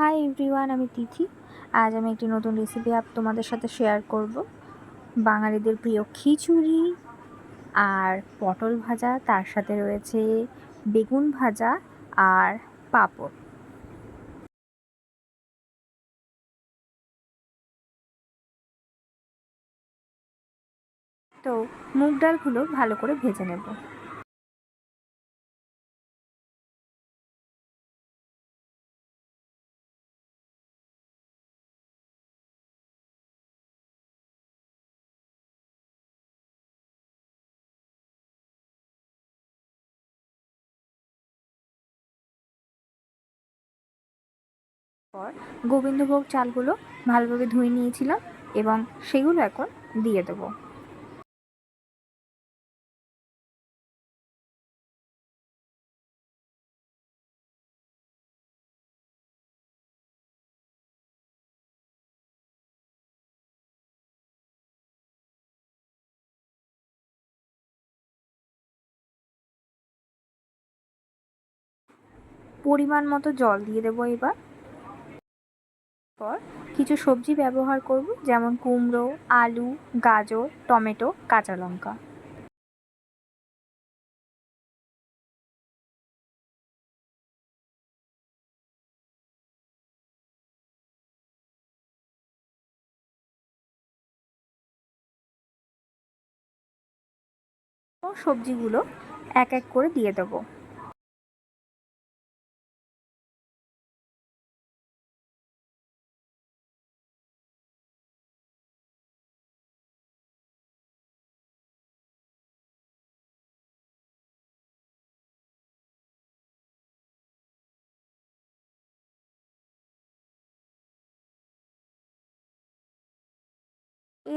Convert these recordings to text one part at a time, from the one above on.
Hi everyone আমি তিথি। আজ আমি একটি নতুন রেসিপি আপ তোমাদের সাথে শেয়ার করব। বাঙালিদের প্রিয় খিচুড়ি আর পটল ভাজা, তার সাথে রয়েছে বেগুন ভাজা আর পাঁপড়। তো মুগ ডালগুলো ভালো করে ভেজে নেব। পর গোবিন্দভোগ চালগুলো ভালোভাবে ধুয়ে নিয়েছিলাম এবং সেগুলো এখন দিয়ে দেবো। পরিমাণ মতো জল দিয়ে দেবো এবার। পর কিছু সবজি ব্যবহার করব, যেমন কুমড়ো, আলু, গাজর, টমেটো, কাঁচা লঙ্কা। সবজিগুলো এক এক করে দিয়ে দেবো।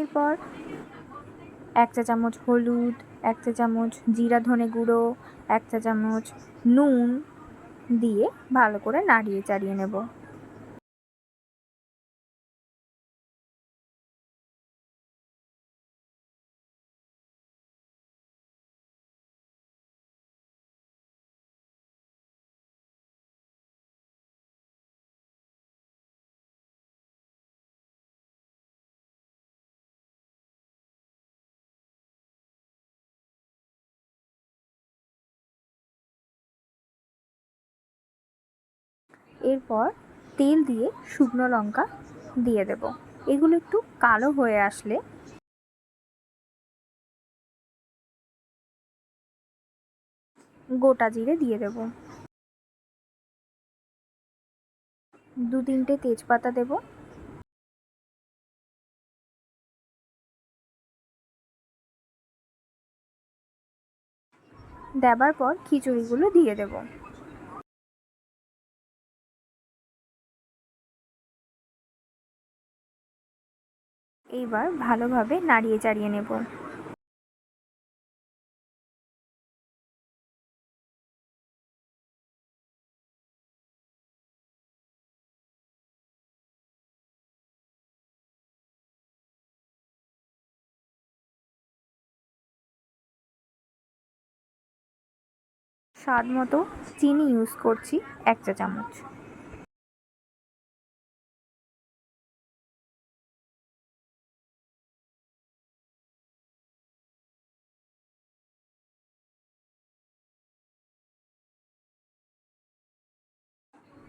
এরপর এক চা চামচ হলুদ, এক চা চামচ জিরা ধনে গুঁড়ো, এক চা চামচ নুন দিয়ে ভালো করে নাড়িয়ে চাড়িয়ে নেব। এরপর তেল দিয়ে শুকনো লঙ্কা দিয়ে দেব। এগুলো একটু কালো হয়ে আসলে গোটা জিরে দিয়ে দেব। দু তিনটে তেজপাতা দেব। দেবার পর খিচুড়িগুলো দিয়ে দেবো। এইবার ভালোভাবে নাড়িয়ে চাড়িয়ে নেব। স্বাদ মতো চিনি ইউজ করছি এক চা চামচ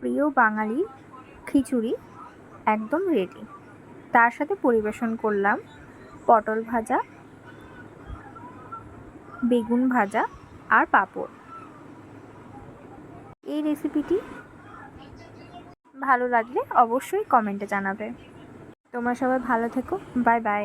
প্রিয় বাঙালি খিচুড়ি একদম রেডি তার সাথে পরিবেশন করলাম পটল ভাজা, বেগুন ভাজা আর পাঁপড়। এই রেসিপিটি ভালো লাগলে অবশ্যই কমেন্টে জানাবে। তোমরা সবাই ভালো থেকো। Bye bye